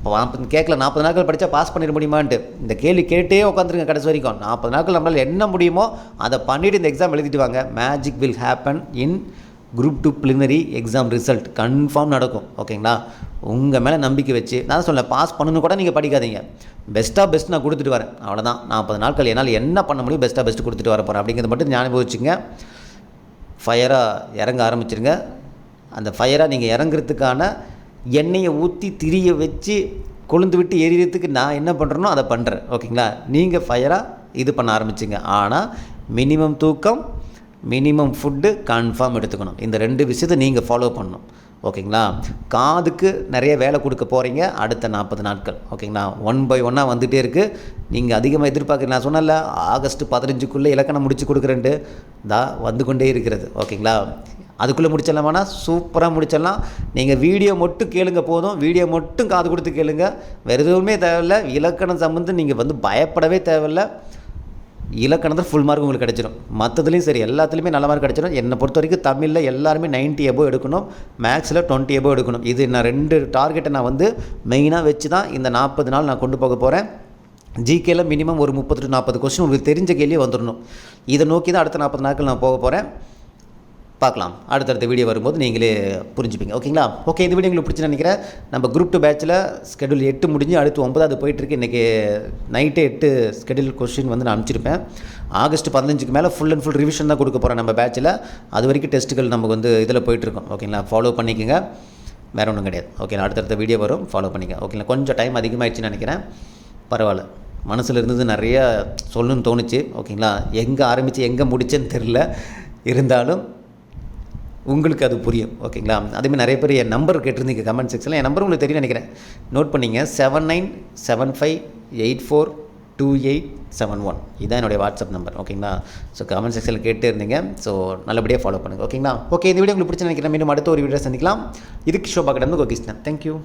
இப்போ நாற்பது கேட்கல நாற்பது நாட்கள் படித்தா பாஸ் பண்ணிட முடியுமான்ட்டு. இந்த கேள்வி கேட்டே உட்காந்துருங்க கடைசி வரைக்கும். நாற்பது நாட்கள் நம்மளால் என்ன முடியுமோ அதை பண்ணிவிட்டு இந்த எக்ஸாம் எழுதிட்டு வாங்க. Magic will happen in group two preliminary exam result confirm நடக்கும். ஓகேங்களா? உங்கள் மேலே நம்பிக்கை வச்சு நான் சொல்ல பாஸ் பண்ணணும் கூட நீங்கள் படிக்காதீங்க. பெஸ்ட்டாக பெஸ்ட் நான் கொடுத்துட்டு வரேன். அவ்வளோதான் நாற்பது நாட்கள் என்னால் என்ன பண்ண முடியும் பெஸ்ட்டாக பெஸ்ட் கொடுத்துட்டு வர போகிறேன் அப்படிங்கிறத மட்டும் ஞாபகம் வச்சுங்க ஃபயராக இறங்க ஆரம்பிச்சிருங்க. அந்த ஃபயராக நீங்கள் இறங்குறதுக்கான எண்ணெயை ஊற்றி திரிய வச்சு கொழுந்து விட்டு எரியறதுக்கு நான் என்ன பண்ணுறேனோ அதை பண்ணுறேன் ஓகேங்களா? நீங்கள் ஃபயராக இது பண்ண ஆரம்பிச்சிங்க. ஆனால் மினிமம் தூக்கம் மினிமம் ஃபுட்டு கன்ஃபார்ம் எடுத்துக்கணும். இந்த ரெண்டு விஷயத்தை நீங்கள் ஃபாலோ பண்ணணும். ஓகேங்களா? காதுக்கு நிறைய வேலை கொடுக்க போகிறீங்க அடுத்த நாற்பது நாட்கள். ஓகேங்களா? ஒன் பை ஒன்னாக வந்துகிட்டே இருக்குது நீங்கள் அதிகமாக எதிர்பார்க்குறீங்க. நான் சொன்னல ஆகஸ்ட் பதினஞ்சுக்குள்ளே இலக்கணம் முடிச்சு கொடுக்குறேன்ட்டு. தான் வந்து கொண்டே இருக்கிறது. ஓகேங்களா? அதுக்குள்ளே முடிச்சிடலாமானா சூப்பராக முடிச்சிடலாம். நீங்கள் வீடியோ மட்டும் கேளுங்க போதும். வீடியோ மட்டும் காது கொடுத்து கேளுங்க. வேறு எதுவுமே தேவையில்ல. இலக்கணம் சம்மந்தம் நீங்கள் வந்து பயப்படவே தேவையில்ல. இலக்கணத்தில் ஃபுல் மார்க் உங்களுக்கு கிடச்சிடும் மற்றதுலேயும் சரி எல்லாத்துலேயுமே நல்ல மார்க் கிடச்சிடும் என்னை பொறுத்த வரைக்கும் தமிழில் எல்லாருமே 90 எபோ எடுக்கணும். மேக்ஸில் டுவெண்ட்டி எபோ எடுக்கணும். இது நான் ரெண்டு டார்கெட்டை நான் வந்து மெயினாக வச்சு தான் இந்த நாற்பது நாள் நான் கொண்டு போக போகிறேன் ஜிகேல மினிமம் ஒரு முப்பது டு நாற்பது கொஸ்டின் உங்களுக்கு தெரிஞ்ச கேள்வியே வந்துடணும் இதை நோக்கி தான் அடுத்த நாற்பது நாட்கள் நான் போக போகிறேன் பார்க்கலாம். அடுத்தடுத்த வீடியோ வரும்போது நீங்களே புரிஞ்சுப்பீங்க. ஓகேங்களா? ஓகே இந்த வீடியோ உங்களுக்கு பிடிச்சி நினைக்கிறேன். நம்ம குரூப் டூ பேட்சில் ஸ்கெடியூல் எட்டு முடிஞ்சு அடுத்து ஒன்பதாவது போயிட்டுருக்கு. இன்றைக்கி நைட்டு எட்டு ஸ்கெடியூல் கொஸ்டின் வந்து நான் அனுப்பிச்சிருப்பேன். ஆகஸ்ட் பதினஞ்சுக்கு மேலே ஃபுல் அண்ட் ஃபுல் ரிவிஷன் தான் கொடுக்க போகிறேன் நம்ம பேட்சில் அது வரைக்கும் டெஸ்ட்டுகள் நமக்கு வந்து இதில் போயிட்டுருக்கோம். ஓகேங்களா? ஃபாலோ பண்ணிக்கோங்க. வேறு ஒன்றும் கிடையாது. ஓகேங்களா? அடுத்தடுத்த வீடியோ வரும். ஃபாலோ பண்ணிக்க ஓகேங்களா? கொஞ்சம் டைம் அதிகமாகிடுச்சுன்னு நினைக்கிறேன். பரவாயில்ல. மனசில் இருந்தது நிறைய சொல்லணும்னு தோணுச்சு. ஓகேங்களா? எங்கே ஆரம்பித்து எங்கே முடிச்சேன்னு தெரில இருந்தாலும் உங்களுக்கு அது புரியும். ஓகேங்களா? அதேமாதிரி நிறைய பேர் என் நம்பர் கேட்டிருந்தீங்க கமெண்ட் செக்ஷனில் என் நம்பர் உங்களுக்கு தெரியும் நினைக்கிறேன். நோட் பண்ணிங்க. Seven nine seven five eight four two eight seven one இதான் என்னுடைய வாட்ஸ்அப் நம்பர் ஓகேங்களா? ஸோ கமெண்ட் செக்ஷனில் கேட்டு இருந்தீங்க. ஸோ நல்லபடியாக ஃபாலோ பண்ணுங்கள் ஓகேங்களா? ஓகே இந்த வீடியோ உங்களுக்கு பிடிச்சி நினைக்கிறேன். மீண்டும் அடுத்த ஒரு வீடியோ சந்திக்கலாம். இதுக்கு ஷோபா கடந்து கோகிஷ்ணன் தேங்க்யூ